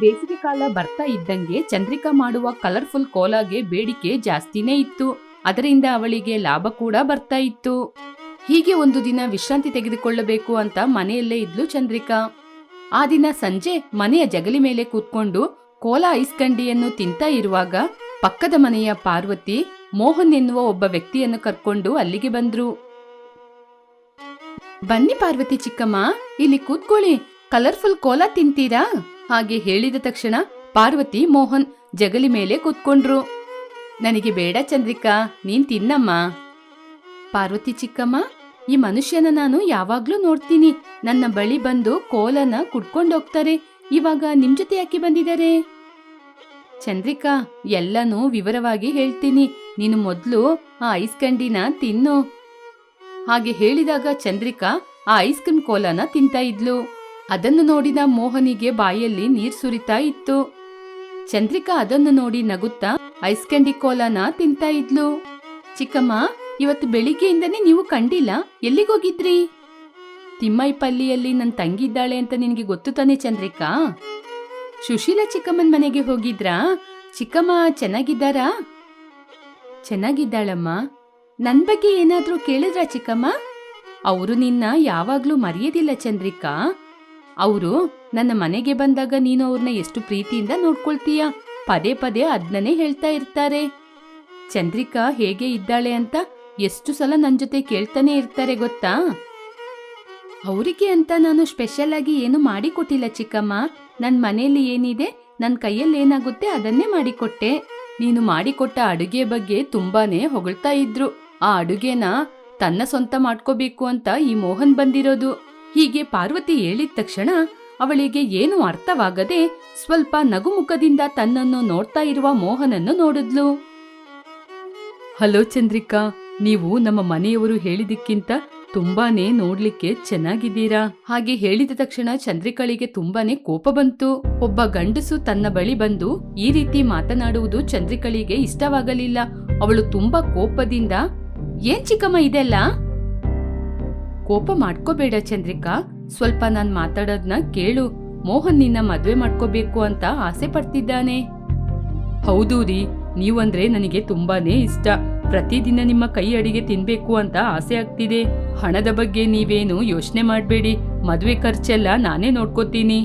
ಬೇಸಿಗೆ ಕಾಲ ಬರ್ತಾ ಇದ್ದಂಗೆ ಚಂದ್ರಿಕಾ ಮಾಡುವ ಕಲರ್ಫುಲ್ ಕೋಲಾಗೆ ಬೇಡಿಕೆ ಜಾಸ್ತಿನೇ ಇತ್ತು. ಅದರಿಂದ ಅವಳಿಗೆ ಲಾಭ ಕೂಡ ಬರ್ತಾ ಇತ್ತು. ಹೀಗೆ ಒಂದು ದಿನ ವಿಶ್ರಾಂತಿ ತೆಗೆದುಕೊಳ್ಳಬೇಕು ಅಂತ ಮನೆಯಲ್ಲೇ ಇದ್ಲು ಚಂದ್ರಿಕಾ. ಆ ದಿನ ಸಂಜೆ ಮನೆಯ ಜಗಲಿ ಮೇಲೆ ಕೂತ್ಕೊಂಡು ಕೋಲಾ ಐಸ್ ಕಂಡಿಯನ್ನು ತಿಂತಾ ಇರುವಾಗ ಪಕ್ಕದ ಮನೆಯ ಪಾರ್ವತಿ ಮೋಹನ್ ಎನ್ನುವ ಒಬ್ಬ ವ್ಯಕ್ತಿಯನ್ನು ಕರ್ಕೊಂಡು ಅಲ್ಲಿಗೆ ಬಂದ್ರು. ಬನ್ನಿ ಪಾರ್ವತಿ ಚಿಕ್ಕಮ್ಮ, ಇಲ್ಲಿ ಕೂತ್ಕೊಳ್ಳಿ. ಕಲರ್ಫುಲ್ ಕೋಲಾ ತಿಂತೀರಾ? ಹಾಗೆ ಹೇಳಿದ ತಕ್ಷಣ ಪಾರ್ವತಿ ಮೋಹನ್ ಜಗಲಿ ಮೇಲೆ ಕೂತ್ಕೊಂಡ್ರು. ನನಗೆ ಬೇಡ ಚಂದ್ರಿಕಾ, ನೀನ್ ತಿನ್ನಮ್ಮ. ಪಾರ್ವತಿ ಚಿಕ್ಕಮ್ಮ, ಈ ಮನುಷ್ಯನ ನಾನು ಯಾವಾಗ್ಲೂ ನೋಡ್ತೀನಿ. ನನ್ನ ಬಳಿ ಬಂದು ಕೋಲನ ಕುಡ್ಕೊಂಡೋಗ್ತಾರೆ. ಇವಾಗ ನಿಮ್ ಜೊತೆ ಯಾಕೆ ಬಂದಿದ್ದಾರೆ? ಚಂದ್ರಿಕಾ, ಎಲ್ಲನೂ ವಿವರವಾಗಿ ಹೇಳ್ತೀನಿ. ನೀನು ಮೊದ್ಲು ಆ ಐಸ್ ಕಂಡಿನ ತಿನ್ನು. ಹಾಗೆ ಹೇಳಿದಾಗ ಚಂದ್ರಿಕಾ ಆ ಐಸ್ ಕ್ರೀಮ್ ಕೋಲನ ತಿಂತಾ ಇದ್ಲು. ಅದನ್ನು ನೋಡಿದ ಮೋಹನಿಗೆ ಬಾಯಲ್ಲಿ ನೀರ್ ಸುರಿತಾ ಇತ್ತು. ಚಂದ್ರಿಕಾ ಅದನ್ನು ನೋಡಿ ನಗುತ್ತಾ ಐಸ್ ಕ್ಯಾಂಡಿ ಕೋಲಾನ ತಿಂತಾ ಇದ್ಲು. ಚಿಕ್ಕಮ್ಮ, ಇವತ್ತು ಬೆಳಿಗ್ಗೆಯಿಂದನೇ ನೀವು ಕಂಡಿಲ್ಲ? ಎಲ್ಲಿಗೋಗಿದ್ರಿ ತಿಮ್ಮೈಪಲ್ಲಿಯಲ್ಲಿ ನನ್ ತಂಗಿದ್ದಾಳೆ ಅಂತ ನಿನಗೆ ಗೊತ್ತು ತಾನೆ ಚಂದ್ರಿಕಾ? ಸುಶೀಲಾ ಚಿಕ್ಕಮ್ಮನ ಮನೆಗೆ ಹೋಗಿದ್ರಾ? ಚಿಕ್ಕಮ್ಮ ಚೆನ್ನಾಗಿದ್ದಾರಾ? ಚೆನ್ನಾಗಿದ್ದಾಳಮ್ಮ. ನನ್ ಬಗ್ಗೆ ಏನಾದ್ರೂ ಕೇಳಿದ್ರಾ ಚಿಕ್ಕಮ್ಮ? ಅವರು ನಿನ್ನ ಯಾವಾಗ್ಲೂ ಮರೆಯೋದಿಲ್ಲ ಚಂದ್ರಿಕಾ. ಅವರು, ನನ್ನ ಮನೆಗೆ ಬಂದಾಗ ನೀನು ಅವ್ರನ್ನ ಎಷ್ಟು ಪ್ರೀತಿಯಿಂದ ನೋಡ್ಕೊಳ್ತೀಯ? ಪದೇ ಪದೇ ಅದ್ನನೇ ಹೇಳ್ತಾ ಇರ್ತಾರೆ. ಚಂದ್ರಿಕಾ ಹೇಗೆ ಇದ್ದಾಳೆ ಅಂತ ಎಷ್ಟು ಸಲ ನನ್ ಜೊತೆ ಕೇಳ್ತಾನೆ ಇರ್ತಾರೆ ಗೊತ್ತಾ? ಅವರಿಗೆ ಅಂತ ನಾನು ಸ್ಪೆಷಲ್ ಆಗಿ ಏನು ಮಾಡಿಕೊಟ್ಟಿಲ್ಲ ಚಿಕ್ಕಮ್ಮ. ನನ್ ಮನೆಯಲ್ಲಿ ಏನಿದೆ, ನನ್ ಕೈಯಲ್ಲಿ ಏನಾಗುತ್ತೆ ಅದನ್ನೇ ಮಾಡಿಕೊಟ್ಟೆ. ನೀನು ಮಾಡಿಕೊಟ್ಟ ಅಡುಗೆ ಬಗ್ಗೆ ತುಂಬಾನೇ ಹೊಗಳ್ತಾ ಇದ್ರು. ಆ ಅಡುಗೆನ ತನ್ನ ಸ್ವಂತ ಮಾಡ್ಕೋಬೇಕು ಅಂತ ಈ ಮೋಹನ್ ಬಂದಿರೋದು. ಹೀಗೆ ಪಾರ್ವತಿ ಹೇಳಿದ ತಕ್ಷಣ ಅವಳಿಗೆ ಏನು ಅರ್ಥವಾಗದೆ ಸ್ವಲ್ಪ ನಗುಮುಖದಿಂದ ತನ್ನನ್ನು ನೋಡ್ತಾ ಇರುವ ಮೋಹನನ್ನು ನೋಡಿದ್ಲು. ಹಲೋ ಚಂದ್ರಿಕಾ, ನೀವು ನಮ್ಮ ಮನೆಯವರು ಹೇಳಿದಕ್ಕಿಂತ ತುಂಬಾನೇ ನೋಡ್ಲಿಕ್ಕೆ ಚೆನ್ನಾಗಿದ್ದೀರಾ? ಹಾಗೆ ಹೇಳಿದ ತಕ್ಷಣ ಚಂದ್ರಿಕಳಿಗೆ ತುಂಬಾನೇ ಕೋಪ ಬಂತು. ಒಬ್ಬ ಗಂಡಸು ತನ್ನ ಬಳಿ ಬಂದು ಈ ರೀತಿ ಮಾತನಾಡುವುದು ಚಂದ್ರಿಕಳಿಗೆ ಇಷ್ಟವಾಗಲಿಲ್ಲ. ಅವಳು ತುಂಬಾ ಕೋಪದಿಂದ, ಏನ್ ಚಿಕ್ಕಮ್ಮ ಇದೆಲ್ಲ? ಕೋಪ ಮಾಡ್ಕೋಬೇಡ ಚಂದ್ರಿಕಾ. ಸ್ವಲ್ಪ ನಾನ್ ಮಾತಾಡೋದ್ನ ಕೇಳು. ಮೋಹನ್ ನಿನ್ನ ಮದ್ವೆ ಮಾಡ್ಕೋಬೇಕು ಅಂತ ಆಸೆ ಪಡ್ತಿದ್ದಾನೆ. ಹೌದು ರೀ, ನೀವಂದ್ರೆ ನನಗೆ ತುಂಬಾನೇ ಇಷ್ಟ. ಪ್ರತಿದಿನ ನಿಮ್ಮ ಕೈ ಅಡಿಗೆ ತಿನ್ಬೇಕು ಅಂತ ಆಸೆ ಆಗ್ತಿದೆ. ಹಣದ ಬಗ್ಗೆ ನೀವೇನು ಯೋಚನೆ ಮಾಡಬೇಡಿ. ಮದುವೆ ಖರ್ಚೆಲ್ಲ ನಾನೇ ನೋಡ್ಕೋತೀನಿ.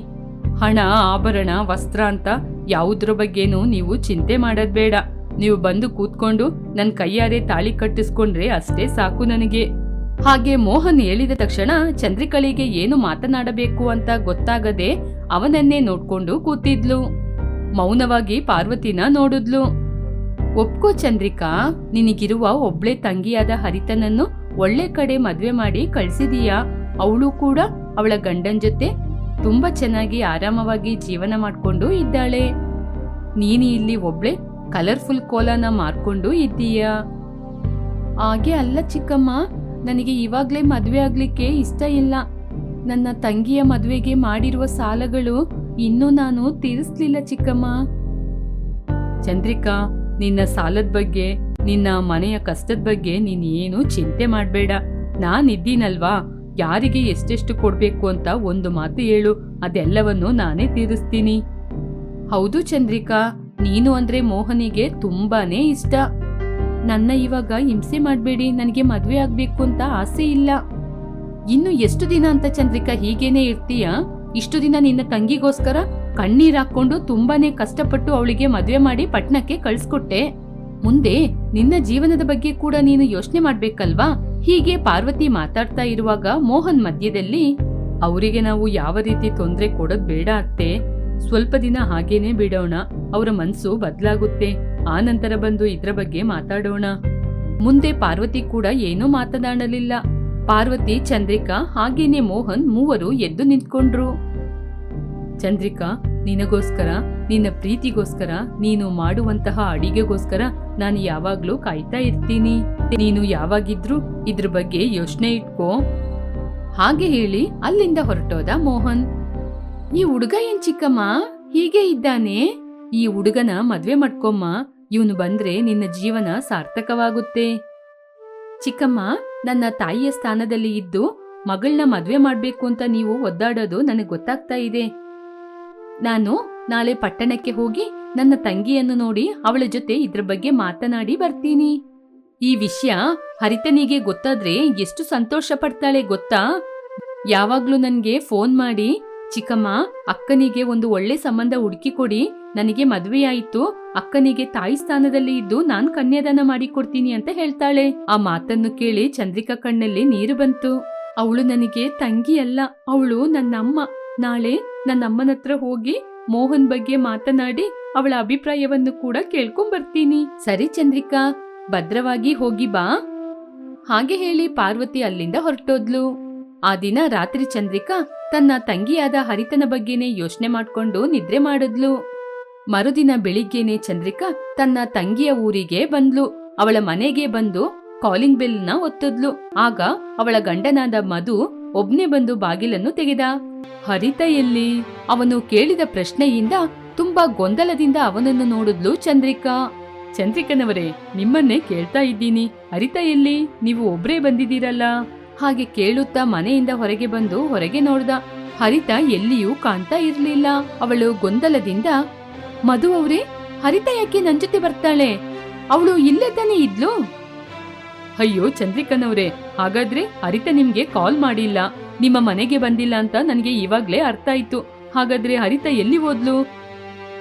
ಹಣ, ಆಭರಣ, ವಸ್ತ್ರ ಅಂತ ಯಾವುದ್ರ ಬಗ್ಗೆನೂ ನೀವು ಚಿಂತೆ ಮಾಡೋದ್ ಬೇಡ. ನೀವು ಬಂದು ಕೂತ್ಕೊಂಡು ನನ್ನ ಕೈಯಾರೆ ತಾಳಿ ಕಟ್ಟಿಸ್ಕೊಂಡ್ರೆ ಅಷ್ಟೇ ಸಾಕು ನನಗೆ. ಹಾಗೆ ಮೋಹನ್ ಹೇಳಿದ ತಕ್ಷಣ ಚಂದ್ರಿಕಳಿಗೆ ಏನು ಮಾತನಾಡಬೇಕು ಅಂತ ಗೊತ್ತಾಗದೆ ಅವನನ್ನೇ ನೋಡ್ಕೊಂಡು ಕೂತಿದ್ಲು. ಮೌನವಾಗಿ ಪಾರ್ವತಿನ ನೋಡಿದ್ಲು. ಒಪ್ಕೋ ಚಂದ್ರಿಕಾ, ನಿನಗಿರುವ ಒಬ್ಳೆ ತಂಗಿಯಾದ ಹರಿತನನ್ನು ಒಳ್ಳೆ ಕಡೆ ಮದ್ವೆ ಮಾಡಿ ಕಳಿಸಿದೀಯಾ? ಅವಳು ಕೂಡ ಅವಳ ಗಂಡನ್ ಜೊತೆ ತುಂಬಾ ಚೆನ್ನಾಗಿ ಆರಾಮವಾಗಿ ಜೀವನ ಮಾಡ್ಕೊಂಡು ಇದ್ದಾಳೆ. ನೀನು ಇಲ್ಲಿ ಒಬ್ಳೆ ಕಲರ್ಫುಲ್ ಕೋಲನ ಮಾರ್ಕೊಂಡು ಇದ್ದೀಯಾ? ಹಾಗೆ ಅಲ್ಲ ಚಿಕ್ಕಮ್ಮ ನನಗೆ ಇವಾಗ್ಲೇ ಮದುವೆ ಆಗ್ಲಿಕ್ಕೆ ಇಷ್ಟ ಇಲ್ಲ. ನನ್ನ ತಂಗಿಯ ಮದುವೆಗೆ ಮಾಡಿರುವ ಸಾಲಗಳು ಇನ್ನೂ ನಾನು ತೀರಿಸ್ಲಿಲ್ಲ ಚಿಕ್ಕಮ್ಮ. ಚಂದ್ರಿಕಾ, ನಿನ್ನ ಸಾಲದ ಬಗ್ಗೆ, ನಿನ್ನ ಮನೆಯ ಕಷ್ಟದ ಬಗ್ಗೆ ನೀನು ಏನು ಚಿಂತೆ ಮಾಡಬೇಡ. ನಾನಿದ್ದೀನಲ್ವಾ ಯಾರಿಗೆ ಎಷ್ಟೆಷ್ಟು ಕೊಡಬೇಕು ಅಂತ ಒಂದು ಮಾತು ಹೇಳು. ಅದೆಲ್ಲವನ್ನು ನಾನೇ ತೀರಿಸ್ತೀನಿ. ಹೌದು ಚಂದ್ರಿಕಾ, ನೀನು ಅಂದ್ರೆ ಮೋಹನಿಗೆ ತುಂಬಾನೇ ಇಷ್ಟ. ನನ್ನ ಇವಾಗ ಹಿಂಸೆ ಮಾಡಬೇಡಿ, ನನಗೆ ಮದುವೆ ಆಗ್ಬೇಕು ಅಂತ ಆಸೆ ಇಲ್ಲ. ಇನ್ನು ಎಷ್ಟು ದಿನ ಅಂತ ಚಂದ್ರಿಕಾ, ಹೀಗೇನೆ ಇರ್ತೀಯ? ಇಷ್ಟು ದಿನ ನಿನ್ನ ತಂಗಿಗೋಸ್ಕರ ಕಣ್ಣೀರ್ ಹಾಕೊಂಡು ತುಂಬಾನೇ ಕಷ್ಟಪಟ್ಟು ಅವಳಿಗೆ ಮದುವೆ ಮಾಡಿ ಪಟ್ನಕ್ಕೆ ಕಳ್ಸ್ಕೊಟ್ಟೆ. ಮುಂದೆ ನಿನ್ನ ಜೀವನದ ಬಗ್ಗೆ ಕೂಡ ನೀನು ಯೋಚನೆ ಮಾಡ್ಬೇಕಲ್ವಾ? ಹೀಗೆ ಪಾರ್ವತಿ ಮಾತಾಡ್ತಾ ಇರುವಾಗ ಮೋಹನ್ ಮಧ್ಯದಲ್ಲಿ, ಅವರಿಗೆ ನಾವು ಯಾವ ರೀತಿ ತೊಂದರೆ ಕೊಡೋದ್ ಬೇಡ ಅತ್ತೆ. ಸ್ವಲ್ಪ ದಿನ ಹಾಗೇನೆ ಬಿಡೋಣ. ಅವರ ಮನ್ಸು ಬದಲಾಗುತ್ತೆ. ಆ ನಂತರ ಬಂದು ಇದ್ರ ಬಗ್ಗೆ ಮಾತಾಡೋಣ. ಮುಂದೆ ಪಾರ್ವತಿ ಕೂಡ ಏನೂ ಮಾತನಾಡಲಿಲ್ಲ. ಪಾರ್ವತಿ, ಚಂದ್ರಿಕಾ ಹಾಗೇನೆ ಮೋಹನ್ ಮೂವರು ಎದ್ದು ನಿಂತ್ಕೊಂಡ್ರು. ಚಂದ್ರಿಕಾ, ನಿನಗೋಸ್ಕರ, ನಿನ್ನ ಪ್ರೀತಿಗೋಸ್ಕರ, ನೀನು ಮಾಡುವಂತಹ ಅಡಿಗೆಗೋಸ್ಕರ ನಾನು ಯಾವಾಗ್ಲೂ ಕಾಯ್ತಾ ಇರ್ತೀನಿ. ನೀನು ಯಾವಾಗಿದ್ರೂ ಇದ್ರ ಬಗ್ಗೆ ಯೋಚನೆ ಇಟ್ಕೋ. ಹಾಗೆ ಹೇಳಿ ಅಲ್ಲಿಂದ ಹೊರಟೋದ ಮೋಹನ್. ಈ ಹುಡುಗ ಏನ್ ಚಿಕ್ಕಮ್ಮ? ಹೀಗೆ ಇದ್ದಾನೆ? ಈ ಹುಡುಗನ ಮದ್ವೆ ಮಾಡ್ಕೊಮ್ಮ. ಇವನು ಬಂದ್ರೆ ನಿನ್ನ ಜೀವನ ಸಾರ್ಥಕವಾಗುತ್ತೆ. ಚಿಕ್ಕಮ್ಮ, ನನ್ನ ತಾಯಿಯ ಸ್ಥಾನದಲ್ಲಿ ಇದ್ದು ಮಗಳನ್ನ ಮದುವೆ ಮಾಡಬೇಕು ಅಂತ ನೀವು ಒದ್ದಾಡೋದು ನನಗೆ ಗೊತ್ತಾಗ್ತಾ ಇದೆ. ನಾನು ನಾಳೆ ಪಟ್ಟಣಕ್ಕೆ ಹೋಗಿ ನನ್ನ ತಂಗಿಯನ್ನು ನೋಡಿ ಅವಳ ಜೊತೆ ಇದ್ರ ಬಗ್ಗೆ ಮಾತನಾಡಿ ಬರ್ತೀನಿ. ಈ ವಿಷಯ ಹರಿತನಿಗೆ ಗೊತ್ತಾದ್ರೆ ಎಷ್ಟು ಸಂತೋಷ ಪಡ್ತಾಳೆ ಗೊತ್ತಾ? ಯಾವಾಗ್ಲೂ ನನ್ಗೆ ಫೋನ್ ಮಾಡಿ ಚಿಕ್ಕಮ್ಮ, ಅಕ್ಕನಿಗೆ ಒಂದು ಒಳ್ಳೆ ಸಂಬಂಧ ಹುಡುಕಿ ಕೊಡಿ. ನನಗೆ ಮದುವೆಯಾಯಿತು. ಅಕ್ಕನಿಗೆ ತಾಯಿ ಸ್ಥಾನದಲ್ಲಿ ಇದ್ದು ನಾನ್ ಕನ್ಯಾದಾನ ಮಾಡಿಕೊಡ್ತೀನಿ ಅಂತ ಹೇಳ್ತಾಳೆ. ಆ ಮಾತನ್ನು ಕೇಳಿ ಚಂದ್ರಿಕಾ ಕಣ್ಣಲ್ಲಿ ನೀರು ಬಂತು. ಅವಳು ನನಗೆ ತಂಗಿ ಅಲ್ಲ. ಅವಳು ನನ್ನಮ್ಮ. ನಾಳೆ ನನ್ನಮ್ಮನ ಹತ್ರ ಹೋಗಿ ಮೋಹನ್ ಬಗ್ಗೆ ಮಾತನಾಡಿ ಅವಳ ಅಭಿಪ್ರಾಯವನ್ನು ಕೂಡ ಕೇಳ್ಕೊಂಡ್ ಬರ್ತೀನಿ ಸರಿ ಚಂದ್ರಿಕಾ, ಭದ್ರವಾಗಿ ಹೋಗಿ ಬಾ. ಹಾಗೆ ಹೇಳಿ ಪಾರ್ವತಿ ಅಲ್ಲಿಂದ ಹೊರಟೋದ್ಲು. ಆ ದಿನ ರಾತ್ರಿ ಚಂದ್ರಿಕಾ ತನ್ನ ತಂಗಿಯಾದ ಹರಿತನ ಬಗ್ಗೆನೇ ಯೋಚನೆ ಮಾಡ್ಕೊಂಡು ನಿದ್ರೆ ಮಾಡಿದ್ಲು. ಮರುದಿನ ಬೆಳಿಗ್ಗೆನೆ ಚಂದ್ರಿಕಾ ತನ್ನ ತಂಗಿಯ ಊರಿಗೆ ಬಂದ್ಲು. ಅವಳ ಮನೆಗೆ ಬಂದು ಕಾಲಿಂಗ್ ಬೆಲ್ನ ಒತ್ತಿದ್ಲು. ಆಗ ಅವಳ ಗಂಡನಾದ ಮಧು ಒಬ್ನೇ ಬಂದು ಬಾಗಿಲನ್ನು ತೆಗೆದ. ಹರಿತ ಎಲ್ಲಿ? ಅವನು ಕೇಳಿದ ಪ್ರಶ್ನೆಯಿಂದ ತುಂಬಾ ಗೊಂದಲದಿಂದ ಅವನನ್ನು ನೋಡಿದ್ಲು ಚಂದ್ರಿಕಾ. ಚಂದ್ರಿಕನವರೇ, ನಿಮ್ಮನ್ನೇ ಕೇಳ್ತಾ ಇದ್ದೀನಿ. ಹರಿತ ಎಲ್ಲಿ? ನೀವು ಒಬ್ರೇ ಬಂದಿದ್ದೀರಲ್ಲ. ಹಾಗೆ ಕೇಳುತ್ತಾ ಮನೆಯಿಂದ ಹೊರಗೆ ಬಂದು ಹೊರಗೆ ನೋಡ್ದ. ಹರಿತ ಎಲ್ಲಿಯೂ ಕಾಣ್ತಾ ಇರಲಿಲ್ಲ. ಅವಳು ಗೊಂದಲದಿಂದ, ಮಧು ಅವ್ರೆ, ಹರಿತ ಯಾಕೆ ನನ್ ಜೊತೆ ಬರ್ತಾಳೆ? ಅವಳು ಇಲ್ಲೇ ತಾನೇ ಇದ್ಲು? ಅಯ್ಯೋ ಚಂದ್ರಿಕನವ್ರೆ ಹಾಗಾದ್ರೆ ಹರಿತ ನಿಮ್ಗೆ ಕಾಲ್ ಮಾಡಿಲ್ಲ. ನಿಮ್ಮ ಮನೆಗೆ ಬಂದಿಲ್ಲ ಅಂತ ನನಗೆ ಇವಾಗ್ಲೇ ಅರ್ಥ ಆಯ್ತು. ಹಾಗಾದ್ರೆ ಹರಿತ ಎಲ್ಲಿ ಹೋದ್ಲು?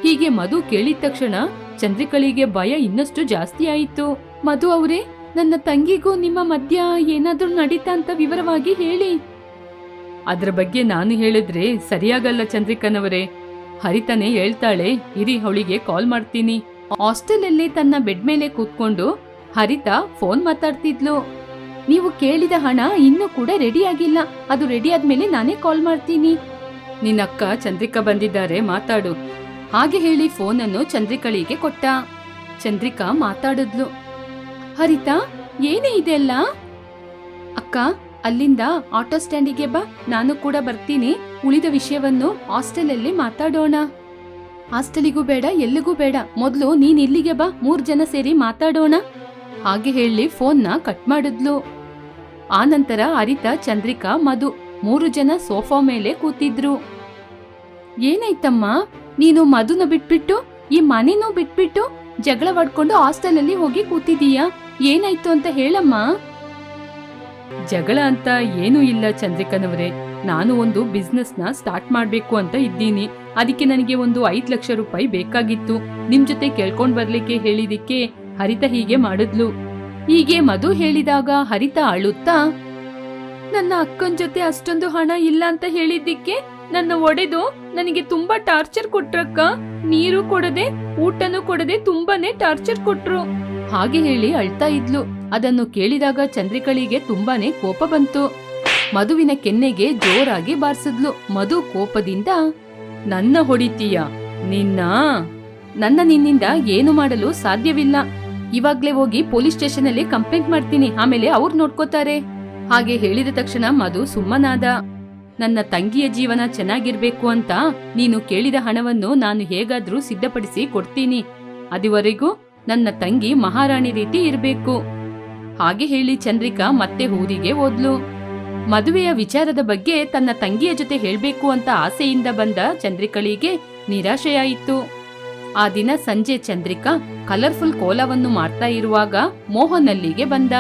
ಹೀಗೆ ಮಧು ಕೇಳಿದ ತಕ್ಷಣ ಚಂದ್ರಿಕಳಿಗೆ ಭಯ ಇನ್ನಷ್ಟು ಜಾಸ್ತಿ ಆಯಿತು. ಮಧು ಅವರೇ ನನ್ನ ತಂಗಿಗೂ ನಿಮ್ಮ ಮಧ್ಯ ಏನಾದ್ರೂ ನಡೀತಾ ಅಂತ ವಿವರವಾಗಿ ಹೇಳಿ. ಅದ್ರ ಬಗ್ಗೆ ನಾನು ಹೇಳಿದ್ರೆ ಸರಿಯಾಗಲ್ಲ ಚಂದ್ರಿಕನವರೇ ಹರಿತನೇ ಹೇಳ್ತಾಳೆ ಇರಿ ಅವಳಿಗೆ ಕಾಲ್ ಮಾಡ್ತೀನಿ. ಹಾಸ್ಟೆಲಲ್ಲಿ ತನ್ನ ಬೆಡ್ ಮೇಲೆ ಕೂತ್ಕೊಂಡು ಹರಿತ ಫೋನ್ ಮಾತಾಡ್ತಿದ್ಲು. ನೀವು ಕೇಳಿದ ಹಣ ಇನ್ನೂ ಕೂಡ ರೆಡಿ ಆಗಿಲ್ಲ. ಅದು ರೆಡಿ ಆದ್ಮೇಲೆ ನಾನೇ ಕಾಲ್ ಮಾಡ್ತೀನಿ. ನಿನ್ನ ಅಕ್ಕ ಚಂದ್ರಿಕಾ ಬಂದಿದ್ದಾರೆ ಮಾತಾಡು. ಹಾಗೆ ಹೇಳಿ ಫೋನನ್ನು ಚಂದ್ರಿಕಳಿಗೆ ಕೊಟ್ಟ. ಚಂದ್ರಿಕಾ ಮಾತಾಡಿದ್ಲು. ಹರಿತಾ, ಏನೇ ಇದೆಲ್ಲ ಅಕ್ಕ, ಅಲ್ಲಿಂದ ಆಟೋ ಸ್ಟ್ಯಾಂಡಿಗೆ ಬಾ, ನಾನು ಕೂಡ ಬರ್ತೀನಿ. ಉಳಿದ ವಿಷಯವನ್ನು ಹಾಸ್ಟೆಲಲ್ಲಿ ಮಾತಾಡೋಣ. ಹಾಸ್ಟೆಲಿಗೂ ಬೇಡ, ಎಲ್ಲಿಗೂ ಬೇಡ. ಮೊದಲು ನೀನ್ ಇಲ್ಲಿಗೆ ಬಾ, ಮೂರ್ ಜನ ಸೇರಿ ಮಾತಾಡೋಣ. ಹಾಗೆ ಹೇಳಿ ಫೋನ್ನ ಕಟ್ ಮಾಡಿದ್ಲು. ಆ ನಂತರ ಹರಿತ, ಚಂದ್ರಿಕಾ, ಮಧು ಮೂರು ಜನ ಸೋಫಾ ಮೇಲೆ ಕೂತಿದ್ರು. ಏನಾಯ್ತಮ್ಮ? ನೀನು ಮಧುನ ಬಿಟ್ಬಿಟ್ಟು, ಈ ಮನೆನೂ ಬಿಟ್ಬಿಟ್ಟು ಜಗಳವಾಡ್ಕೊಂಡು ಹಾಸ್ಟೆಲಲ್ಲಿ ಹೋಗಿ ಕೂತಿದೀಯಾ? ಏನಾಯ್ತು ಅಂತ ಹೇಳಮ್ಮ. ಜಗಳ ಅಂತ ಏನೂ ಇಲ್ಲ ಚಂದ್ರಿಕನವರೇ. ನಾನು ಒಂದು ಬಿಸ್ನೆಸ್ನ ಸ್ಟಾರ್ಟ್ ಮಾಡ್ಬೇಕು ಅಂತ ಇದ್ದೀನಿ. ಅದಕ್ಕೆ ನನಗೆ ಒಂದು ಐದು ಲಕ್ಷ ರೂಪಾಯಿ ಬೇಕಾಗಿತ್ತು. ನಿಮ್ ಜೊತೆ ಕೇಳ್ಕೊಂಡ್ ಬರ್ಲಿಕ್ಕೆ ಹೇಳಿದಿಕ್ಕೆ ಹರಿತ ಹೀಗೆ ಮಾಡಿದ್ಲು. ಹೀಗೆ ಮಧು ಹೇಳಿದಾಗ ಹರಿತ ಅಳುತ್ತಾ, ನನ್ನ ಅಕ್ಕನ್ ಜೊತೆ ಅಷ್ಟೊಂದು ಹಣ ಇಲ್ಲ ಅಂತ ಹೇಳಿದ್ದಕ್ಕೆ ನನ್ನ ಒಡೆದು ನನಗೆ ತುಂಬಾ ಟಾರ್ಚರ್ ಕೊಟ್ರಕ್ಕ? ನೀರು ಕೊಡದೆ, ಊಟನೂ ಕೊಡದೆ ತುಂಬಾನೇ ಟಾರ್ಚರ್ ಕೊಟ್ರು. ಹಾಗೆ ಹೇಳಿ ಅಳ್ತಾ ಇದ್ಲು. ಅದನ್ನು ಕೇಳಿದಾಗ ಚಂದ್ರಿಕಳಿಗೆ ತುಂಬಾನೇ ಕೋಪ ಬಂತು. ಮಧುವಿನ ಕೆನ್ನೆಗೆ ಜೋರಾಗಿ ಬಾರಿಸಿದ್ಲು. ಮಧು ಕೋಪದಿಂದ, ನನ್ನ ಹೊಡಿತೀಯ? ನಿನ್ನ? ನನ್ನ ನಿನ್ನಿಂದ ಏನು ಮಾಡಲು ಸಾಧ್ಯವಿಲ್ಲ. ಇವಾಗ್ಲೇ ಹೋಗಿ ಪೊಲೀಸ್ ಸ್ಟೇಷನ್ ಅಲ್ಲಿ ಕಂಪ್ಲೇಂಟ್ ಮಾಡ್ತೀನಿ. ಆಮೇಲೆ ಅವ್ರು ನೋಡ್ಕೋತಾರೆ. ಹಾಗೆ ಹೇಳಿದ ತಕ್ಷಣ ಮಧು ಸುಮ್ಮನಾದ, ನನ್ನ ತಂಗಿಯ ಜೀವನ ಚೆನ್ನಾಗಿರ್ಬೇಕು ಅಂತ ನೀನು ಕೇಳಿದ ಹಣವನ್ನು ನಾನು ಹೇಗಾದ್ರೂ ಸಿದ್ಧಪಡಿಸಿ ಕೊಡ್ತೀನಿ. ಅದುವರೆಗೂ ನನ್ನ ತಂಗಿ ಮಹಾರಾಣಿ ರೀತಿ ಇರಬೇಕು. ಹಾಗೆ ಹೇಳಿ ಚಂದ್ರಿಕಾ ಮತ್ತೆ ಊರಿಗೆ ಹೋದ್ಲು. ಮದುವೆಯ ವಿಚಾರದ ಬಗ್ಗೆ ತನ್ನ ತಂಗಿಯ ಜೊತೆ ಹೇಳಬೇಕು ಅಂತ ಆಸೆಯಿಂದ ಬಂದ ಚಂದ್ರಿಕಳಿಗೆ ನಿರಾಶೆಯಾಯಿತು. ಆ ದಿನ ಸಂಜೆ ಚಂದ್ರಿಕಾ ಕಲರ್ಫುಲ್ ಕೋಲವನ್ನು ಮಾಡ್ತಾ ಇರುವಾಗ ಮೋಹನ್ ಅಲ್ಲಿಗೆ ಬಂದ.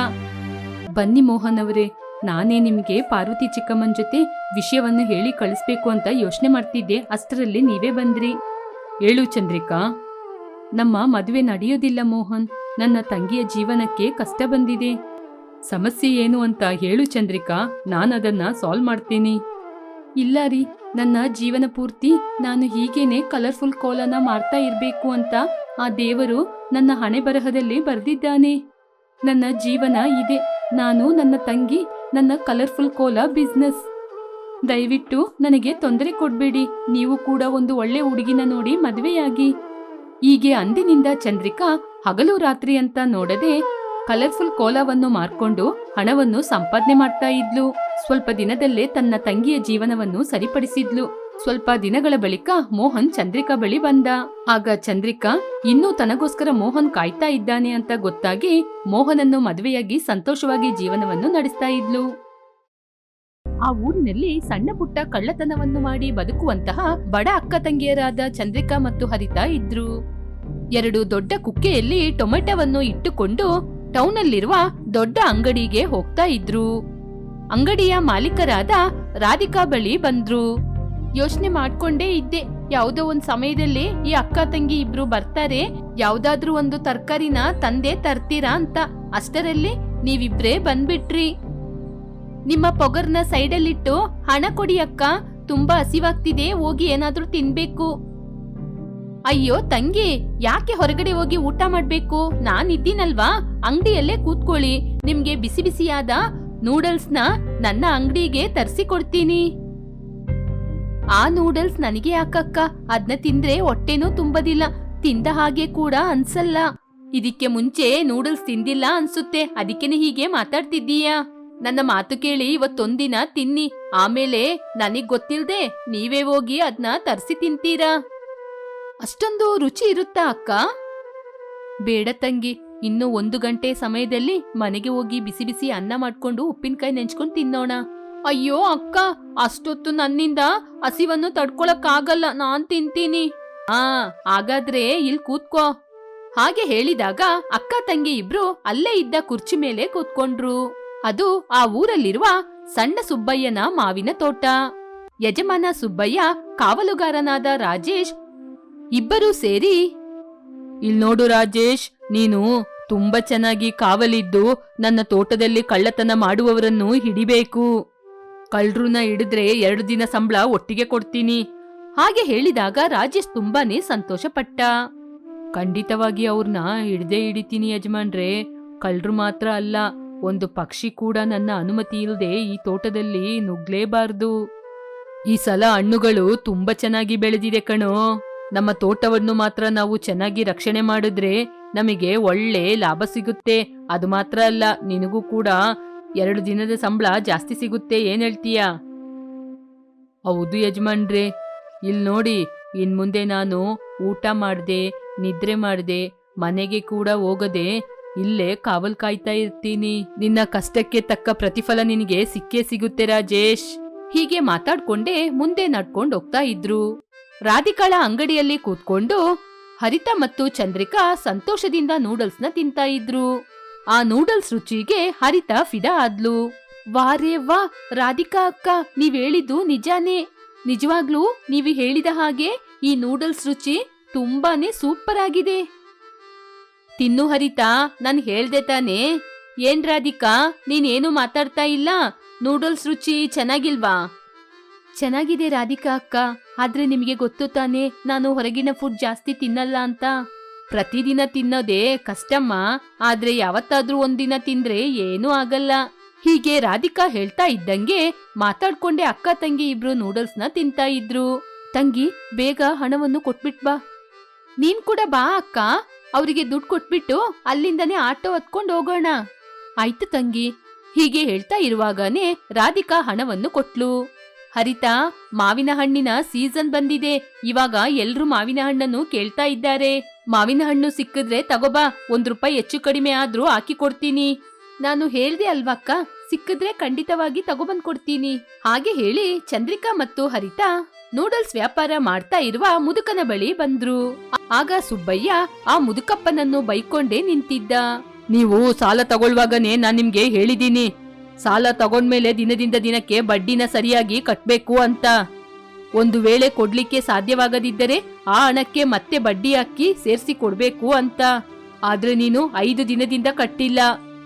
ಬನ್ನಿ ಮೋಹನ್ ಅವರೇ ನಾನೇ ನಿಮಗೆ ಪಾರ್ವತಿ ಚಿಕ್ಕಮ್ಮನ ಜೊತೆ ವಿಷಯವನ್ನು ಹೇಳಿ ಕಳಿಸ್ಬೇಕು ಅಂತ ಯೋಚನೆ ಮಾಡ್ತಿದ್ದೆ. ಅಷ್ಟರಲ್ಲಿ ನೀವೇ ಬಂದ್ರಿ. ಹೇಳು ಚಂದ್ರಿಕಾ ನಮ್ಮ ಮದುವೆ ನಡೆಯೋದಿಲ್ಲ ಮೋಹನ್. ನನ್ನ ತಂಗಿಯ ಜೀವನಕ್ಕೆ ಕಷ್ಟ ಬಂದಿದೆ. ಸಮಸ್ಯೆ ಏನು ಅಂತ ಹೇಳು ಚಂದ್ರಿಕಾ. ನಾನದನ್ನ ಸಾಲ್ವ್ ಮಾಡ್ತೀನಿ. ಇಲ್ಲ ರೀ, ನನ್ನ ಜೀವನ ಪೂರ್ತಿ ನಾನು ಹೀಗೇನೆ ಕಲರ್ಫುಲ್ ಕೋಲನ ಮಾಡ್ತಾ ಇರಬೇಕು ಅಂತ ಆ ದೇವರು ನನ್ನ ಹಣೆ ಬರಹದಲ್ಲಿ ಬರೆದಿದ್ದಾನೆ. ನನ್ನ ಜೀವನ ಇದೆ. ನಾನು ನನ್ನ ತಂಗಿ, ನನ್ನ ಕಲರ್ಫುಲ್ ಕೋಲ ಬಿಸ್ನೆಸ್ ದಯವಿಟ್ಟು ನನಗೆ ತೊಂದರೆ ಕೊಡಬೇಡಿ. ನೀವು ಕೂಡ ಒಂದು ಒಳ್ಳೆ ಹುಡುಗಿನ ನೋಡಿ ಮದುವೆಯಾಗಿ. ಹೀಗೆ ಅಂದಿನಿಂದ ಚಂದ್ರಿಕಾ ಹಗಲು ರಾತ್ರಿ ಅಂತ ನೋಡದೆ ಕಲರ್ಫುಲ್ ಕೋಲವನ್ನು ಮಾರ್ಕೊಂಡು ಹಣವನ್ನು ಸಂಪಾದನೆ ಮಾಡ್ತಾ ಇದ್ಲು. ಸ್ವಲ್ಪ ದಿನದಲ್ಲೇ ತನ್ನ ತಂಗಿಯ ಜೀವನವನ್ನು ಸರಿಪಡಿಸಿದ್ಲು. ಸ್ವಲ್ಪ ದಿನಗಳ ಬಳಿಕ ಮೋಹನ್ ಚಂದ್ರಿಕಾ ಬಳಿ ಬಂದ. ಆಗ ಚಂದ್ರಿಕಾ, ಇನ್ನೂ ತನಗೋಸ್ಕರ ಮೋಹನ್ ಕಾಯ್ತಾ ಇದ್ದಾನೆ ಅಂತ ಗೊತ್ತಾಗಿ ಮೋಹನನ್ನು ಮದುವೆಯಾಗಿ ಸಂತೋಷವಾಗಿ ಜೀವನವನ್ನು ನಡೆಸ್ತಾ ಇದ್ಲು. ಆ ಊರಿನಲ್ಲಿ ಸಣ್ಣ ಪುಟ್ಟ ಕಳ್ಳತನವನ್ನು ಮಾಡಿ ಬದುಕುವಂತಹ ಬಡ ಅಕ್ಕ ತಂಗಿಯರಾದ ಚಂದ್ರಿಕಾ ಮತ್ತು ಹರಿತಾ ಇದ್ರು. ಎರಡು ದೊಡ್ಡ ಕುಕ್ಕೆಯಲ್ಲಿ ಟೊಮೆಟೊವನ್ನು ಇಟ್ಟುಕೊಂಡು ಟೌನಲ್ಲಿರುವ ದೊಡ್ಡ ಅಂಗಡಿಗೆ ಹೋಗ್ತಾ ಇದ್ರು. ಅಂಗಡಿಯ ಮಾಲೀಕರಾದ ರಾಧಿಕಾ ಬಳಿ ಬಂದ್ರು. ಯೋಚನೆ ಮಾಡ್ಕೊಂಡೇ ಇದ್ದೆ, ಯಾವುದೋ ಒಂದ್ ಸಮಯದಲ್ಲಿ ಈ ಅಕ್ಕ ತಂಗಿ ಇಬ್ರು ಬರ್ತಾರೆ, ಯಾವ್ದಾದ್ರೂ ಒಂದು ತರ್ಕಾರಿನ ತಂದೆ ತರ್ತೀರಾ ಅಂತ. ಅಷ್ಟರಲ್ಲಿ ನೀವಿಬ್ರೇ ಬಂದ್ಬಿಟ್ರಿ. ನಿಮ್ಮ ಪೊಗರ್ನ ಸೈಡಲ್ಲಿಟ್ಟು ಹಣ ಕೊಡಿ ಅಕ್ಕ. ತುಂಬಾ ಹಸಿವಾಗ್ತಿದೆ, ಹೋಗಿ ಏನಾದ್ರೂ ತಿನ್ಬೇಕು. ಅಯ್ಯೋ ತಂಗಿ, ಯಾಕೆ ಹೊರಗಡೆ ಹೋಗಿ ಊಟ ಮಾಡ್ಬೇಕು? ನಾನಿದ್ದೀನಲ್ವಾ ಅಂಗಡಿಯಲ್ಲೇ ಕೂತ್ಕೊಳ್ಳಿ. ನಿಮ್ಗೆ ಬಿಸಿ ಬಿಸಿಯಾದ ನೂಡಲ್ಸ್ನ ನನ್ನ ಅಂಗಡಿಗೆ ತರಿಸಿ ಕೊಡ್ತೀನಿ ಆ ನೂಡಲ್ಸ್ ನನಗೆ ಯಾಕಕ್ಕ? ಅದ್ನ ತಿಂದ್ರೆ ಹೊಟ್ಟೆನೂ ತುಂಬದಿಲ್ಲ. ತಿಂದ ಹಾಗೆ ಕೂಡ ಅನ್ಸಲ್ಲ. ಇದಕ್ಕೆ ಮುಂಚೆ ನೂಡಲ್ಸ್ ತಿಂದಿಲ್ಲ ಅನ್ಸುತ್ತೆ. ಅದಕ್ಕೇನೆ ಹೀಗೆ ಮಾತಾಡ್ತಿದ್ದೀಯಾ? ನನ್ನ ಮಾತು ಕೇಳಿ ಇವತ್ತೊಂದಿನ ತಿನ್ನಿ. ಆಮೇಲೆ ನನಗ್ ಗೊತ್ತಿಲ್ದೆ ನೀವೇ ಹೋಗಿ ಅದ್ನ ತರಿಸಿ ತಿಂತೀರಾ? ಅಷ್ಟೊಂದು ರುಚಿ ಇರುತ್ತಾ ಅಕ್ಕ? ಬೇಡ ತಂಗಿ. ಇನ್ನು ಒಂದು ಗಂಟೆ ಸಮಯದಲ್ಲಿ ಮನೆಗೆ ಹೋಗಿ ಬಿಸಿ ಬಿಸಿ ಅನ್ನ ಮಾಡ್ಕೊಂಡು ಉಪ್ಪಿನಕಾಯಿ ನೆಂಚ್ಕೊಂಡು ತಿನ್ನೋಣ. ಅಯ್ಯೋ ಅಕ್ಕ, ಅಷ್ಟೊತ್ತು ನನ್ನಿಂದ ಹಸಿವನ್ನು ತಡ್ಕೊಳಕ್ಕಾಗಲ್ಲ. ನಾನ್ ತಿಂತೀನಿ. ಆ, ಹಾಗಾದ್ರೆ ಇಲ್ಲಿ ಕೂತ್ಕೋ. ಹಾಗೆ ಹೇಳಿದಾಗ ಅಕ್ಕ ತಂಗಿ ಇಬ್ರು ಅಲ್ಲೇ ಇದ್ದ ಕುರ್ಚಿ ಮೇಲೆ ಕೂತ್ಕೊಂಡ್ರು. ಅದು ಆ ಊರಲ್ಲಿರುವ ಸಣ್ಣ ಸುಬ್ಬಯ್ಯನ ಮಾವಿನ ತೋಟ. ಯಜಮಾನ ಸುಬ್ಬಯ್ಯ ಕಾವಲುಗಾರನಾದ ರಾಜೇಶ್, ಇಬ್ಬರೂ ಸೇರಿ ಇಲ್ ನೋಡು ರಾಜೇಶ್, ನೀನು ತುಂಬಾ ಚೆನ್ನಾಗಿ ಕಾವಲಿದ್ದು ನನ್ನ ತೋಟದಲ್ಲಿ ಕಳ್ಳತನ ಮಾಡುವವರನ್ನು ಹಿಡಿಬೇಕು. ಕಳ್ಳರನ್ನ ಹಿಡಿದ್ರೆ ಎರಡು ದಿನ ಸಂಬಳ ಒಟ್ಟಿಗೆ ಕೊಡ್ತೀನಿ. ಹಾಗೆ ಹೇಳಿದಾಗ ರಾಜೇಶ್ ತುಂಬಾನೇ ಸಂತೋಷಪಟ್ಟ. ಖಂಡಿತವಾಗಿ ಅವ್ರನ್ನ ಹಿಡ್ದೇ ಹಿಡಿತೀನಿ ಯಜಮಾನ್ರೆ ಕಳ್ರು ಮಾತ್ರ ಅಲ್ಲ ಒಂದು ಪಕ್ಷಿ ಕೂಡ ನನ್ನ ಅನುಮತಿ ಇಲ್ಲದೆ ಈ ತೋಟದಲ್ಲಿ ನುಗ್ಲೇಬಾರ್ದು. ಈ ಸಲ ಹಣ್ಣುಗಳು ತುಂಬಾ ಚೆನ್ನಾಗಿ ಬೆಳೆದಿದೆ ಕಣೋ. ನಮ್ಮ ತೋಟವನ್ನು ಮಾತ್ರ ನಾವು ಚೆನ್ನಾಗಿ ರಕ್ಷಣೆ ಮಾಡಿದ್ರೆ ನಮಗೆ ಒಳ್ಳೆ ಲಾಭ ಸಿಗುತ್ತೆ. ಅದು ಮಾತ್ರ ಅಲ್ಲ, ನಿನಗೂ ಕೂಡ ಎರಡು ದಿನದ ಸಂಬಳ ಜಾಸ್ತಿ ಸಿಗುತ್ತೆ, ಏನ್ ಹೇಳ್ತೀಯ? ಹೌದು ಯಜಮಾನ್ರೆ. ಇಲ್ಲಿ ನೋಡಿ ಇನ್ ಮುಂದೆ ನಾನು ಊಟ ಮಾಡಿದೆ, ನಿದ್ರೆ ಮಾಡಿದೆ, ಮನೆಗೆ ಕೂಡ ಹೋಗದೆ ಇಲ್ಲೇ ಕಾವಲ್ ಕಾಯ್ತಾ ಇರ್ತೀನಿ. ನಿನ್ನ ಕಷ್ಟಕ್ಕೆ ತಕ್ಕ ಪ್ರತಿಫಲ ನಿನಗೆ ಸಿಕ್ಕೇ ಸಿಗುತ್ತೆ ರಾಜೇಶ್. ಹೀಗೆ ಮಾತಾಡ್ಕೊಂಡೇ ಮುಂದೆ ನಡ್ಕೊಂಡು ಹೋಗ್ತಾ ಇದ್ರು. ರಾಧಿಕಾಳ ಅಂಗಡಿಯಲ್ಲಿ ಕೂತ್ಕೊಂಡು ಹರಿತ ಮತ್ತು ಚಂದ್ರಿಕಾ ಸಂತೋಷದಿಂದ ನೂಡಲ್ಸ್ನ ತಿಂತಾ ಇದ್ರು. ಆ ನೂಡಲ್ಸ್ ರುಚಿಗೆ ಹರಿತ ಫಿದಾ ಆದ್ಲು. ವಾರೇ ವಾ, ರಾಧಿಕಾ ಅಕ್ಕ, ನೀವ್ ಹೇಳಿದ್ದು ನಿಜಾನೇ. ನಿಜವಾಗ್ಲೂ ನೀವು ಹೇಳಿದ ಹಾಗೆ ಈ ನೂಡಲ್ಸ್ ರುಚಿ ತುಂಬಾನೇ ಸೂಪರ್ ಆಗಿದೆ. ತಿನ್ನು ಹರಿತಾ ನಾನು ಹೇಳ್ದೆ ತಾನೇ. ಏನ್ ರಾಧಿಕಾ ನೀನೇನು ಮಾತಾಡ್ತಾ ಇಲ್ಲ? ನೂಡಲ್ಸ್ ರುಚಿ ಚೆನ್ನಾಗಿಲ್ವಾ? ಚೆನ್ನಾಗಿದೆ ರಾಧಿಕಾ ಅಕ್ಕ. ಆದ್ರೆ ನಿಮಗೆ ಗೊತ್ತು ತಾನೇ ನಾನು ಹೊರಗಿನ ಫುಡ್ ಜಾಸ್ತಿ ತಿನ್ನಲ್ಲ ಅಂತ. ಪ್ರತಿದಿನ ತಿನ್ನೋದೇ ಕಷ್ಟಮ್ಮ. ಆದ್ರೆ ಯಾವತ್ತಾದ್ರೂ ಒಂದಿನ ತಿಂದ್ರೆ ಏನೂ ಆಗಲ್ಲ. ಹೀಗೆ ರಾಧಿಕಾ ಹೇಳ್ತಾ ಇದ್ದಂಗೆ ಮಾತಾಡ್ಕೊಂಡೆ ಅಕ್ಕ ತಂಗಿ ಇಬ್ರು ನ ತಿಂತಾ ಇದ್ರು. ತಂಗಿ ಬೇಗ ಹಣವನ್ನು ಕೊಟ್ಬಿಟ್ ಬಾ. ನೀನ್ ಕೂಡ ಬಾ ಅಕ್ಕ. ಅವರಿಗೆ ದುಡ್ಡು ಕೊಟ್ಬಿಟ್ಟು ಅಲ್ಲಿಂದನೇ ಆಟೋ ಹತ್ಕೊಂಡು ಹೋಗೋಣ. ಆಯ್ತು ತಂಗಿ. ಹೀಗೆ ಹೇಳ್ತಾ ಇರುವಾಗನೇ ರಾಧಿಕಾ ಹಣವನ್ನು ಕೊಟ್ಲು. ಹರಿತಾ, ಮಾವಿನ ಹಣ್ಣಿನ ಸೀಸನ್ ಬಂದಿದೆ. ಇವಾಗ ಎಲ್ರೂ ಮಾವಿನ ಹಣ್ಣನ್ನು ಕೇಳ್ತಾ ಇದ್ದಾರೆ. ಮಾವಿನ ಹಣ್ಣು ಸಿಕ್ಕಿದ್ರೆ ತಗೋಬಾ, ಒಂದ್ ರೂಪಾಯಿ ಹೆಚ್ಚು ಕಡಿಮೆ ಆದ್ರೂ ಹಾಕಿ ಕೊಡ್ತೀನಿ. ನಾನು ಹೇಳ್ದೆ ಅಲ್ವಕ್ಕ ಸಿಕ್ಕಿದ್ರೆ ಖಂಡಿತವಾಗಿ ತಗೊಬಂದ್ ಕೊಡ್ತೀನಿ. ಹಾಗೆ ಹೇಳಿ ಚಂದ್ರಿಕಾ ಮತ್ತು ಹರಿತಾ ನೂಡಲ್ಸ್ ವ್ಯಾಪಾರ ಮಾಡ್ತಾ ಇರುವ ಮುದುಕನ ಬಳಿ ಬಂದ್ರು. ಆಗ ಸುಬ್ಬಯ್ಯ ಆ ಮುದುಕಪ್ಪನನ್ನು ಬೈಕೊಂಡೇ ನಿಂತಿದ್ದ. ನೀವು ಸಾಲ ತಗೊಳ್ವಾಗನೇ ನಾನ್ ನಿಮ್ಗೆ ಹೇಳಿದ್ದೀನಿ ಸಾಲ ತಗೊಂಡ್ಮೇಲೆ ದಿನದಿಂದ ದಿನಕ್ಕೆ ಬಡ್ಡಿನ ಸರಿಯಾಗಿ ಕಟ್ಬೇಕು ಅಂತ. ಒಂದು ವೇಳೆ ಕೊಡ್ಲಿಕ್ಕೆ ಸಾಧ್ಯವಾಗದಿದ್ದರೆ ಆ ಹಣಕ್ಕೆ ಮತ್ತೆ ಬಡ್ಡಿ ಹಾಕಿ ಸೇರಿಸಿ ಕೊಡ್ಬೇಕು ಅಂತ. ಆದ್ರೆ ನೀನು ಐದು ದಿನದಿಂದ ಕಟ್ಟಿಲ್ಲ.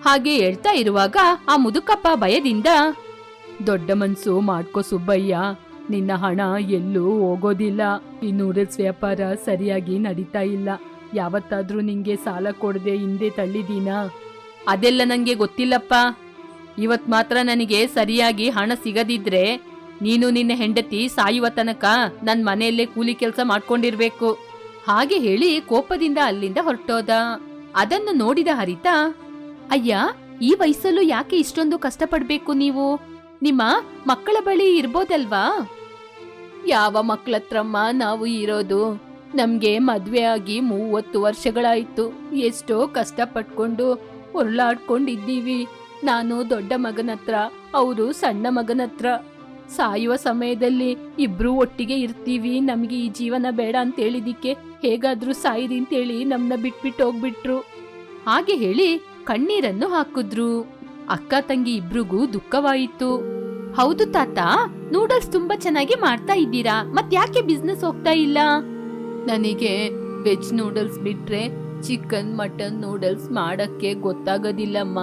ಹಾಗೆ ಹೇಳ್ತಾ ಇರುವಾಗ ಆ ಮುದುಕಪ್ಪ ಭಯದಿಂದ, ದೊಡ್ಡ ಮನ್ಸು ಮಾಡ್ಕೋ ಸುಬ್ಬಯ್ಯ. ನಿನ್ನ ಹಣ ಎಲ್ಲೂ ಹೋಗೋದಿಲ್ಲ. ಈ ನೂಡಲ್ಸ್ ವ್ಯಾಪಾರ ಸರಿಯಾಗಿ ನಡೀತಾ ಇಲ್ಲ. ಯಾವತ್ತಾದ್ರೂ ನಿಂಗೆ ಸಾಲ ಕೊಡದೆ ಹಿಂದೆ ತಳ್ಳಿದೀನಾ ಅದೆಲ್ಲ ನಂಗೆ ಗೊತ್ತಿಲ್ಲಪ್ಪ. ಇವತ್ ಮಾತ್ರ ನನಗೆ ಸರಿಯಾಗಿ ಹಣ ಸಿಗದಿದ್ರೆ ನೀನು ನಿನ್ನ ಹೆಂಡತಿ ಸಾಯುವ ತನಕ ನನ್ ಮನೆಯಲ್ಲೇ ಕೂಲಿ ಕೆಲಸ ಮಾಡ್ಕೊಂಡಿರ್ಬೇಕು. ಹಾಗೆ ಹೇಳಿ ಕೋಪದಿಂದ ಅಲ್ಲಿಂದ ಹೊರಟೋದ. ಅದನ್ನು ನೋಡಿದ ಹರಿತ, ಅಯ್ಯ, ಈ ವಯಸ್ಸಲ್ಲೂ ಯಾಕೆ ಇಷ್ಟೊಂದು ಕಷ್ಟಪಡ್ಬೇಕು ನೀವು? ನಿಮ್ಮ ಮಕ್ಕಳ ಬಳಿ ಇರ್ಬೋದಲ್ವಾ? ಯಾವ ಮಕ್ಕಳತ್ರಮ್ಮ ನಾವು ಇರೋದು? ನಮ್ಗೆ ಮದ್ವೆ ಆಗಿ ಮೂವತ್ತು ವರ್ಷಗಳಾಯ್ತು. ಎಷ್ಟೋ ಕಷ್ಟಪಟ್ಕೊಂಡು ಉರ್ಲಾಡ್ಕೊಂಡಿದ್ದೀವಿ ನಾನು ದೊಡ್ಡ ಮಗನ ಹತ್ರ ಅವರು ಸಣ್ಣ ಮಗನ ಹತ್ರ ಸಾಯುವ ಸಮಯದಲ್ಲಿ ಇಬ್ರು ಒಟ್ಟಿಗೆ ಇರ್ತೀವಿ. ನಮಗೆ ಈ ಜೀವನ ಬೇಡ ಅಂತ ಹೇಳಿದಿಕ್ಕೆ ಹೇಗಾದ್ರೂ ಸಾಯಿರಿ ಅಂತೇಳಿ ನಮ್ನ ಬಿಟ್ಬಿಟ್ಟು ಹೋಗ್ಬಿಟ್ರು ಹಾಗೆ ಹೇಳಿ ಕಣ್ಣೀರನ್ನು ಹಾಕಿದ್ರು. ಅಕ್ಕ ತಂಗಿ ಇಬ್ರಿಗೂ ದುಃಖವಾಯಿತು. ಹೌದು ತಾತ ನೂಡಲ್ಸ್ ತುಂಬಾ ಚೆನ್ನಾಗಿ ಮಾಡ್ತಾ ಇದ್ದೀರಾ? ಮತ್ ಯಾಕೆ ಬಿಸ್ನೆಸ್ ಹೋಗ್ತಾ ಇಲ್ಲ? ನನಗೆ ವೆಜ್ ನೂಡಲ್ಸ್ ಬಿಟ್ರೆ ಚಿಕನ್ ಮಟನ್ ನೂಡಲ್ಸ್ ಮಾಡಕ್ಕೆ ಗೊತ್ತಾಗೋದಿಲ್ಲಮ್ಮ.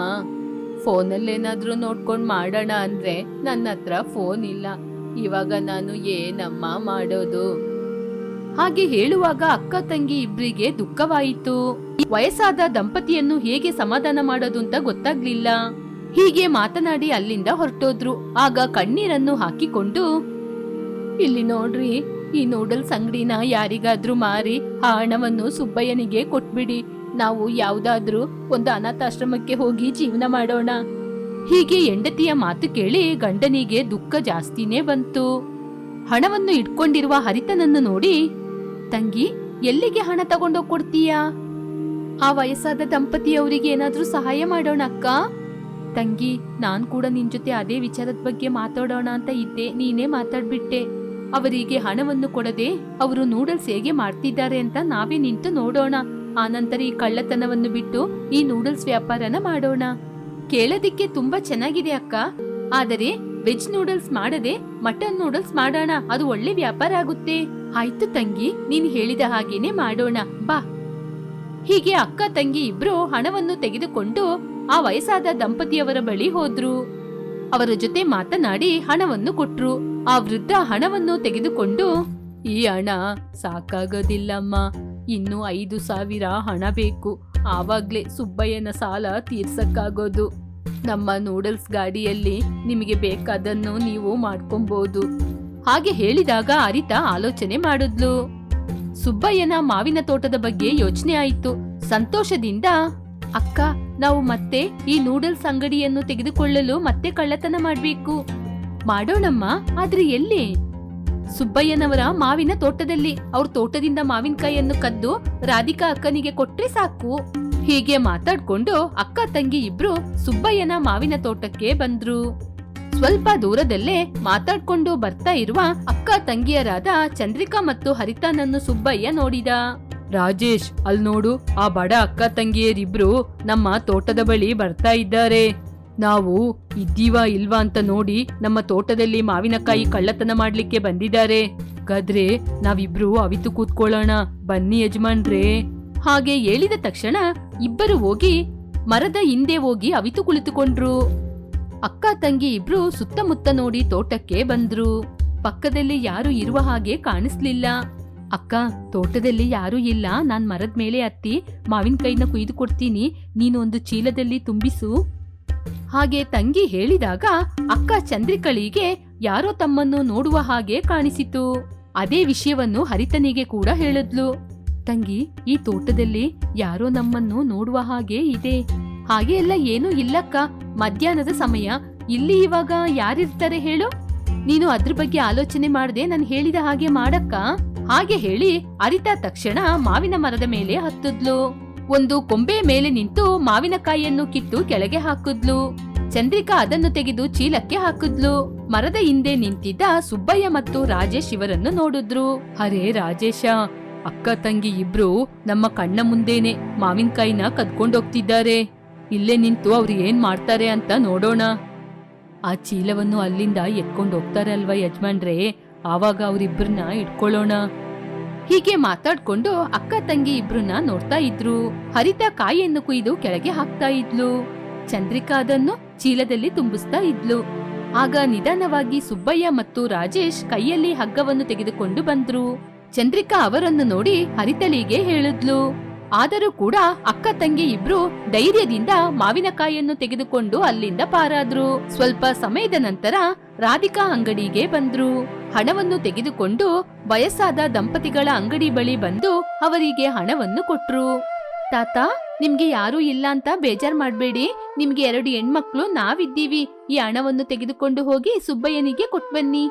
ಫೋನಲ್ಲೇನಾದ್ರೂ ನೋಡ್ಕೊಂಡು ಮಾಡೋಣ ಅಂದ್ರೆ ನನ್ನ ಹತ್ರ ಫೋನ್ ಇಲ್ಲ. ಇವಾಗ ನಾನು ಏನಮ್ಮ ಮಾಡೋದು? ಹಾಗೆ ಹೇಳುವಾಗ ಅಕ್ಕ ತಂಗಿ ಇಬ್ರಿಗೆ ದುಃಖವಾಯಿತು. ವಯಸ್ಸಾದ ದಂಪತಿಯನ್ನು ಹೇಗೆ ಸಮಾಧಾನ ಮಾಡೋದು ಅಂತ ಗೊತ್ತಾಗ್ಲಿಲ್ಲ. ಹೀಗೆ ಮಾತನಾಡಿ ಅಲ್ಲಿಂದ ಹೊರಟೋದ್ರು. ಆಗ ಕಣ್ಣೀರನ್ನು ಹಾಕಿಕೊಂಡು, ಇಲ್ಲಿ ನೋಡ್ರಿ, ಈ ನೂಡಲ್ಸ್ ಅಂಗಡಿನ ಯಾರಿಗಾದ್ರೂ ಮಾರಿ, ಆ ಹಣವನ್ನು ಸುಬ್ಬಯ್ಯನಿಗೆ ಕೊಟ್ಬಿಡಿ. ನಾವು ಯಾವುದಾದ್ರೂ ಒಂದು ಅನಾಥಾಶ್ರಮಕ್ಕೆ ಹೋಗಿ ಜೀವನ ಮಾಡೋಣ. ಹೀಗೆ ಹೆಂಡತಿಯ ಮಾತು ಕೇಳಿ ಗಂಡನಿಗೆ ದುಃಖ ಜಾಸ್ತಿನೇ ಬಂತು. ಹಣವನ್ನು ಇಟ್ಕೊಂಡಿರುವ ಹರಿತನನ್ನು ನೋಡಿ, ತಂಗಿ, ಎಲ್ಲಿಗೆ ಹಣ ತಗೊಂಡೋಗ್ ಕೊಡ್ತೀಯಾ? ಆ ವಯಸ್ಸಾದ ದಂಪತಿಯವರಿಗೆ ಏನಾದ್ರೂ ಸಹಾಯ ಮಾಡೋಣ ಅಕ್ಕ ತಂಗಿ, ನಾನ್ ಕೂಡ ನಿನ್ ಜೊತೆ ಅದೇ ವಿಚಾರದ ಬಗ್ಗೆ ಮಾತಾಡೋಣ ಅಂತ ಇದ್ದೆ, ನೀನೇ ಮಾತಾಡ್ಬಿಟ್ಟೆ. ಅವರಿಗೆ ಹಣವನ್ನು ಕೊಡದೆ ಅವರು ನೂಡಲ್ಸ್ ಹೇಗೆ ಮಾಡ್ತಿದ್ದಾರೆ ಅಂತ ನಾವೇ ನಿಂತು ನೋಡೋಣ. ಆನಂತರ ಈ ಕಳ್ಳತನವನ್ನು ಬಿಟ್ಟು ಈ ನೂಡಲ್ಸ್ ವ್ಯಾಪಾರನ ಮಾಡೋಣ. ಕೇಳೋದಿಕ್ಕೆ ತುಂಬಾ ಚೆನ್ನಾಗಿದೆ ಅಕ್ಕ. ಆದರೆ ವೆಜ್ ನೂಡಲ್ಸ್ ಮಾಡದೆ ಮಟನ್ ನೂಡಲ್ಸ್ ಮಾಡೋಣ, ಅದು ಒಳ್ಳೆ ವ್ಯಾಪಾರ ಆಗುತ್ತೆ. ಆಯ್ತು ತಂಗಿ, ನೀನ್ ಹೇಳಿದ ಹಾಗೇನೆ ಮಾಡೋಣ, ಬಾ. ಹೀಗೆ ಅಕ್ಕ ತಂಗಿ ಇಬ್ರು ಹಣವನ್ನು ತೆಗೆದುಕೊಂಡು ಆ ವಯಸ್ಸಾದ ದಂಪತಿಯವರ ಬಳಿ ಹೋದ್ರು. ಅವರ ಜೊತೆ ಮಾತನಾಡಿ ಹಣವನ್ನು ಕೊಟ್ರು. ಆ ವೃದ್ಧ ಹಣವನ್ನು ತೆಗೆದುಕೊಂಡು, ಈ ಹಣ ಸಾಕಾಗೋದಿಲ್ಲಮ್ಮ. ಇನ್ನು ಐದು ಸಾವಿರ ಹಣ ಬೇಕು. ಆವಾಗ್ಲೇ ಸುಬ್ಬಯ್ಯನ ಸಾಲ ತೀರ್ಸಕ್ಕಾಗೋದು. ನಮ್ಮ ನೂಡಲ್ಸ್ ಗಾಡಿಯಲ್ಲಿ ನಿಮಗೆ ಬೇಕಾದನ್ನು ನೀವು ಮಾಡ್ಕೊಬಹುದು ಹಾಗೆ ಹೇಳಿದಾಗ ಅರಿತ ಆಲೋಚನೆ ಮಾಡಿದ್ಲು. ಸುಬ್ಬಯ್ಯನ ಮಾವಿನ ತೋಟದ ಬಗ್ಗೆ ಯೋಚನೆ ಆಯಿತು. ಸಂತೋಷದಿಂದ ಅಕ್ಕ, ನಾವು ಮತ್ತೆ ಈ ನೂಡಲ್ಸ್ ಅಂಗಡಿಯನ್ನು ತೆಗೆದುಕೊಳ್ಳಲು ಮತ್ತೆ ಕಳ್ಳತನ ಮಾಡಬೇಕು. ಮಾಡೋಣಮ್ಮ, ಆದ್ರೆ ಎಲ್ಲಿ? ಸುಬ್ಬಯ್ಯನವರ ಮಾವಿನ ತೋಟದಲ್ಲಿ. ಅವ್ರ ತೋಟದಿಂದ ಮಾವಿನಕಾಯಿಯನ್ನು ಕದ್ದು ರಾಧಿಕಾ ಅಕ್ಕನಿಗೆ ಕೊಟ್ರೆ ಸಾಕು. ಹೀಗೆ ಮಾತಾಡ್ಕೊಂಡು ಅಕ್ಕ ತಂಗಿ ಇಬ್ರು ಸುಬ್ಬಯ್ಯನ ಮಾವಿನ ತೋಟಕ್ಕೆ ಬಂದ್ರು. ಸ್ವಲ್ಪ ದೂರದಲ್ಲೇ ಮಾತಾಡ್ಕೊಂಡು ಬರ್ತಾ ಇರುವ ಅಕ್ಕ ತಂಗಿಯರಾದ ಚಂದ್ರಿಕಾ ಮತ್ತು ಹರಿತಾನನ್ನು ಸುಬ್ಬಯ್ಯ ನೋಡಿದ. ರಾಜೇಶ್ ಅಲ್ ನೋಡು, ಆ ಬಡ ಅಕ್ಕ ತಂಗಿಯರಿಬ್ರು ನಮ್ಮ ತೋಟದ ಬಳಿ ಬರ್ತಾ ಇದ್ದಾರೆ. ನಾವು ಇದ್ದೀವಾ ಇಲ್ವಾ ಅಂತ ನೋಡಿ ನಮ್ಮ ತೋಟದಲ್ಲಿ ಮಾವಿನಕಾಯಿ ಕಳ್ಳತನ ಮಾಡ್ಲಿಕ್ಕೆ ಬಂದಿದ್ದಾರೆ. ಗದ್ರೆ, ನಾವಿಬ್ರು ಅವಿತು ಕೂತ್ಕೊಳ್ಳೋಣ, ಬನ್ನಿ ಯಜಮಾನ್ರೇ. ಹಾಗೆ ಹೇಳಿದ ತಕ್ಷಣ ಇಬ್ಬರು ಹೋಗಿ ಮರದ ಹಿಂದೆ ಹೋಗಿ ಅವಿತು ಕುಳಿತುಕೊಂಡ್ರು. ಅಕ್ಕ ತಂಗಿ ಇಬ್ರು ಸುತ್ತಮುತ್ತ ನೋಡಿ ತೋಟಕ್ಕೆ ಬಂದ್ರು. ಪಕ್ಕದಲ್ಲಿ ಯಾರು ಇರುವ ಹಾಗೆ ಕಾಣಿಸ್ಲಿಲ್ಲ. ಅಕ್ಕ, ತೋಟದಲ್ಲಿ ಯಾರೂ ಇಲ್ಲ. ನಾನು ಮರದ ಮೇಲೆ ಹತ್ತಿ ಮಾವಿನಕಾಯಿನ ಕುಯ್ದು ಕೊಡ್ತೀನಿ. ನೀನು ಒಂದು ಚೀಲದಲ್ಲಿ ತುಂಬಿಸು. ಹಾಗೆ ತಂಗಿ ಹೇಳಿದಾಗ ಅಕ್ಕ ಚಂದ್ರಿಕಳಿಗೆ ಯಾರೋ ತಮ್ಮನ್ನು ನೋಡುವ ಹಾಗೆ ಕಾಣಿಸಿತು. ಅದೇ ವಿಷಯವನ್ನು ಹರಿತನಿಗೆ ಕೂಡ ಹೇಳಿದ್ಲು. ತಂಗಿ, ಈ ತೋಟದಲ್ಲಿ ಯಾರೋ ನಮ್ಮನ್ನು ನೋಡುವ ಹಾಗೆ ಇದೆ. ಹಾಗೆ ಎಲ್ಲ ಏನೂ ಇಲ್ಲಕ್ಕ. ಮಧ್ಯಾಹ್ನದ ಸಮಯ. ಇಲ್ಲಿ ಇವಾಗ ಯಾರಿರ್ತಾರೆ ಹೇಳು? ನೀನು ಅದ್ರ ಬಗ್ಗೆ ಆಲೋಚನೆ ಮಾಡದೆ ನಾನು ಹೇಳಿದ ಹಾಗೆ ಮಾಡಕ್ಕ. ಹಾಗೆ ಹೇಳಿ ಅರಿತ ತಕ್ಷಣ ಮಾವಿನ ಮರದ ಮೇಲೆ ಹತ್ತಿದ್ಲು. ಒಂದು ಕೊಂಬೆ ಮೇಲೆ ನಿಂತು ಮಾವಿನಕಾಯಿಯನ್ನು ಕಿತ್ತು ಕೆಳಗೆ ಹಾಕಿದ್ಲು. ಚಂದ್ರಿಕಾ ಅದನ್ನು ತೆಗೆದು ಚೀಲಕ್ಕೆ ಹಾಕಿದ್ಲು. ಮರದ ಹಿಂದೆ ನಿಂತಿದ್ದ ಸುಬ್ಬಯ್ಯ ಮತ್ತು ರಾಜೇಶ್ ಇವರನ್ನು ನೋಡಿದ್ರು. ಅರೇ ರಾಜೇಶ, ಅಕ್ಕ ತಂಗಿ ಇಬ್ರು ನಮ್ಮ ಕಣ್ಣ ಮುಂದೇನೆ ಮಾವಿನಕಾಯಿನ ಕದ್ಕೊಂಡೋಗ್ತಿದ್ದಾರೆ ಇಲ್ಲೇ ನಿಂತು ಅವ್ರು ಏನ್ ಮಾಡ್ತಾರೆ ಅಂತ ನೋಡೋಣ. ಆ ಚೀಲವನ್ನು ಅಲ್ಲಿಂದ ಎತ್ಕೊಂಡು ಹೋಗ್ತಾರೆ ಅಲ್ವಾ ಯಜಮಾನ್ರೇ? ಆವಾಗ ಅವರಿಬ್ಬರನ್ನ ಇಟ್ಕೊಳ್ಳೋಣ. ಹೀಗೆ ಮಾತಾಡ್ಕೊಂಡು ಅಕ್ಕ ತಂಗಿ ಇಬ್ರನ್ನ ನೋಡ್ತಾ ಇದ್ರು. ಹರಿತ ಕಾಯಿಯನ್ನು ಕುಯ್ದು ಕೆಳಗೆ ಹಾಕ್ತಾ ಇದ್ಲು. ಚಂದ್ರಿಕಾ ಅದನ್ನು ಚೀಲದಲ್ಲಿ ತುಂಬಿಸ್ತಾ ಇದ್ಲು. ಆಗ ನಿಧಾನವಾಗಿ ಸುಬ್ಬಯ್ಯ ಮತ್ತು ರಾಜೇಶ್ ಕೈಯಲ್ಲಿ ಹಗ್ಗವನ್ನು ತೆಗೆದುಕೊಂಡು ಬಂದ್ರು. ಚಂದ್ರಿಕಾ ಅವರನ್ನು ನೋಡಿ ಹರಿತಲಿಗೆ ಹೇಳಿದ್ಲು. ಆದರೂ ಕೂಡ ಅಕ್ಕ ತಂಗಿ ಇಬ್ರು ಧೈರ್ಯದಿಂದ ಮಾವಿನಕಾಯಿಯನ್ನು ತೆಗೆದುಕೊಂಡು ಅಲ್ಲಿಂದ ಪಾರಾದ್ರು. ಸ್ವಲ್ಪ ಸಮಯದ ನಂತರ ರಾಧಿಕಾ ಅಂಗಡಿಗೆ ಬಂದ್ರು. ಹಣವನ್ನು ತೆಗೆದುಕೊಂಡು ವಯಸ್ಸಾದ ದಂಪತಿಗಳ ಅಂಗಡಿ ಬಳಿ ಬಂದು ಅವರಿಗೆ ಹಣವನ್ನು ಕೊಟ್ರು. ತಾತ, ನಿಮ್ಗೆ ಯಾರೂ ಇಲ್ಲ ಅಂತ ಬೇಜಾರ್ ಮಾಡ್ಬೇಡಿ. ನಿಮ್ಗೆ ಎರಡು ಹೆಣ್ಮಕ್ಳು ನಾವಿದ್ದೀವಿ. ಈ ಹಣವನ್ನು ತೆಗೆದುಕೊಂಡು ಹೋಗಿ ಸುಬ್ಬಯ್ಯನಿಗೆ ಕೊಟ್ಬನ್ನಿ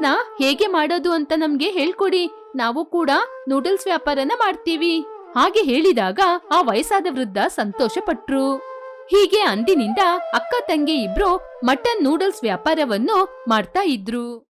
ನ ಹೇಗೆ ಮಾಡೋದು ಅಂತ ನಮ್ಗೆ ಹೇಳ್ಕೊಡಿ. ನಾವು ಕೂಡ ನೂಡಲ್ಸ್ ವ್ಯಾಪಾರನ ಮಾಡ್ತೀವಿ. ಹಾಗೆ ಹೇಳಿದಾಗ ಆ ವಯಸ್ಸಾದ ವೃದ್ಧ ಸಂತೋಷ ಪಟ್ರು ಹೀಗೆ ಅಂದಿನಿಂದ ಅಕ್ಕ ತಂಗಿ ಇಬ್ರು ಮಟನ್ ನೂಡಲ್ಸ್ ವ್ಯಾಪಾರವನ್ನು ಮಾಡ್ತಾ ಇದ್ರು.